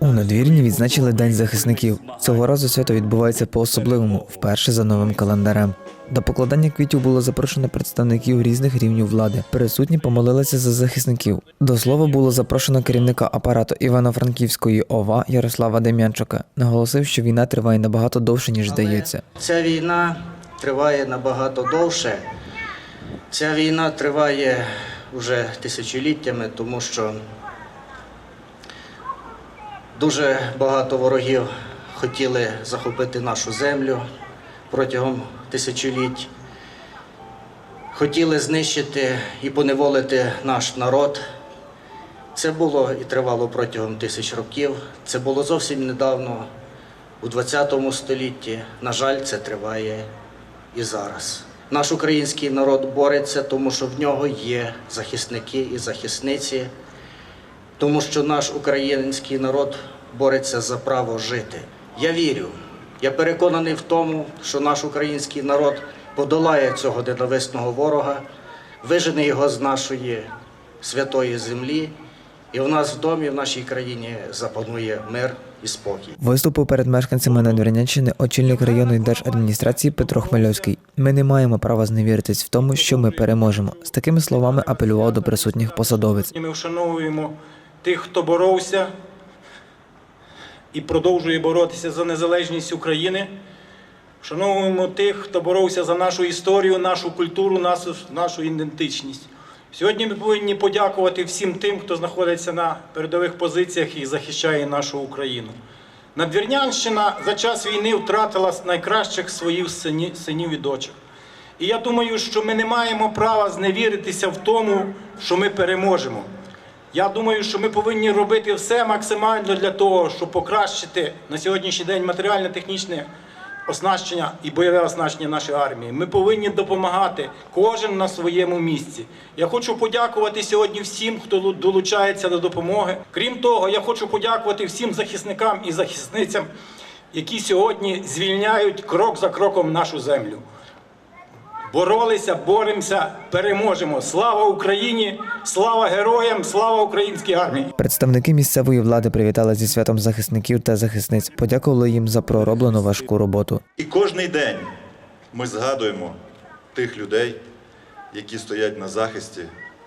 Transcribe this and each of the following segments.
У надвірні відзначили День захисників. Цього разу свято відбувається по-особливому, вперше за новим календарем. До покладання квітів було запрошено представників різних рівнів влади. Присутні помолилися за захисників. До слова було запрошено керівника апарату Івано-Франківської ОВА Ярослава Дем'янчука. Наголосив, що війна триває набагато довше ніж здається. Ця війна триває набагато довше. Ця війна триває вже тисячоліттями, тому що дуже багато ворогів хотіли захопити нашу землю протягом тисячоліть. Хотіли знищити і поневолити наш народ. Це було і тривало протягом тисяч років. Це було зовсім недавно, у 20 столітті. На жаль, це триває і зараз. Наш український народ бореться, тому що в нього є захисники і захисниці, тому що наш український народ бореться за право жити. Я вірю, я переконаний в тому, що наш український народ подолає цього ненависного ворога, вижене його з нашої святої землі, і в нас в домі, в нашій країні запанує мир і спокій. Виступив перед мешканцями Надвірнянщини очільник районної держадміністрації Петро Хмельовський. Ми не маємо права зневіритись в тому, що ми переможемо. З такими словами апелював до присутніх посадовець. І Ми вшановуємо тих, хто боровся і продовжує боротися за незалежність України. Вшановуємо тих, хто боровся за нашу історію, нашу культуру, нашу, нашу ідентичність. Сьогодні ми повинні подякувати всім тим, хто знаходиться на передових позиціях і захищає нашу Україну. Надвірнянщина за час війни втратила найкращих своїх синів і дочок. І я думаю, що ми не маємо права зневіритися в тому, що ми переможемо. Я думаю, що ми повинні робити все максимально для того, щоб покращити на сьогоднішній день матеріально-технічне оснащення і бойове оснащення нашої армії. Ми повинні допомагати кожен на своєму місці. Я хочу подякувати сьогодні всім, хто долучається до допомоги. Крім того, я хочу подякувати всім захисникам і захисницям, які сьогодні звільняють крок за кроком нашу землю. Боролися, боремося, переможемо. Слава Україні! Слава героям! Слава українській армії! Представники місцевої влади привітали зі святом захисників та захисниць, подякували їм за пророблену важку роботу. І кожний день ми згадуємо тих людей, які стоять на захисті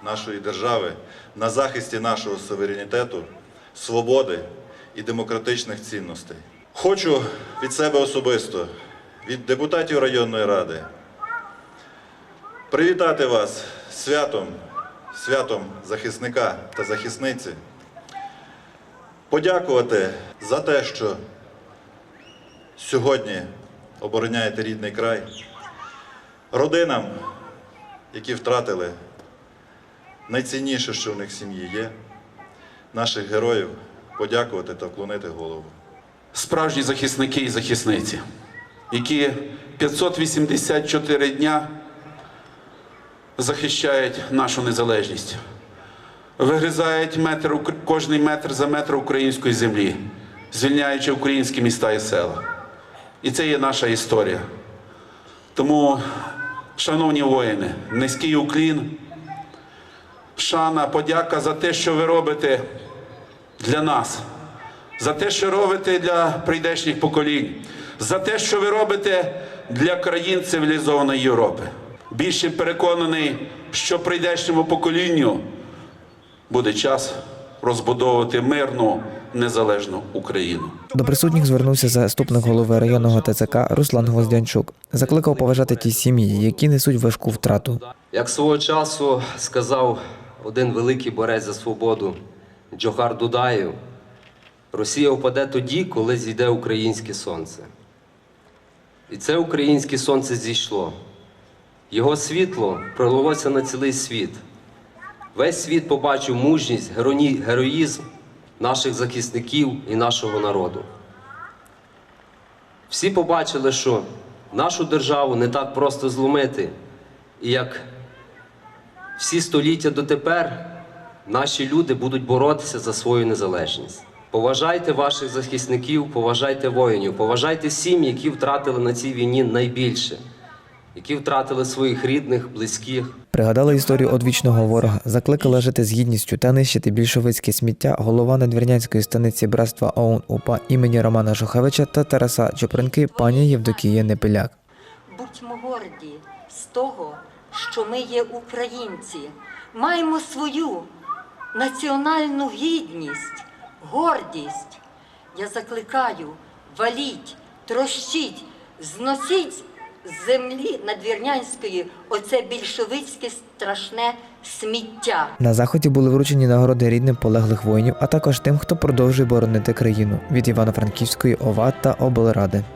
нашої держави, на захисті нашого суверенітету, свободи і демократичних цінностей. Хочу від себе особисто, від депутатів районної ради, привітати вас святом, святом захисника та захисниці, подякувати за те, що сьогодні обороняєте рідний край, родинам, які втратили найцінніше, що в них сім'ї є, наших героїв подякувати та вклонити голову. справжні захисники і захисниці, які 584 дня захищають нашу незалежність, вигризають метр, кожний метр за метр української землі, звільняючи українські міста і села. І це є наша історія. Тому, шановні воїни, низький уклін, шана, подяка за те, що ви робите для нас за те, що робите для прийдешніх поколінь, за те, що ви робите для країн цивілізованої Європи. Більше переконаний, що прийдешньому поколінню буде час розбудовувати мирну незалежну Україну. До присутніх звернувся заступник голови районного ТЦК Руслан Гвоздянчук. Закликав поважати ті сім'ї, які несуть важку втрату. Як свого часу сказав один великий борець за свободу Джохар Дудаєв, Росія впаде тоді, коли зійде українське сонце. І це українське сонце зійшло. Його світло пролилося на цілий світ. Весь світ побачив мужність, героїзм наших захисників і нашого народу. Всі побачили, що нашу державу не так просто зломити, і як всі століття дотепер наші люди будуть боротися за свою незалежність. Поважайте ваших захисників, поважайте воїнів, поважайте сім'ї, які втратили на цій війні найбільше. Які втратили своїх рідних, близьких. Пригадали історію одвічного ворога, закликала жити з гідністю та нищити більшовицьке сміття голова надвірнянської станиці братства ОУН УПА імені Романа Шухевича та Тараса Чупринки пані Євдокія Непиляк. Будьмо горді з того, що ми є українці, маємо свою національну гідність, гордість. Я закликаю, валіть, трощіть, зносіть землі надвірнянської оце більшовицьке страшне сміття. На заході були вручені нагороди рідним полеглих воїнів, а також тим, хто продовжує боронити країну від Івано-Франківської ОВА та облради.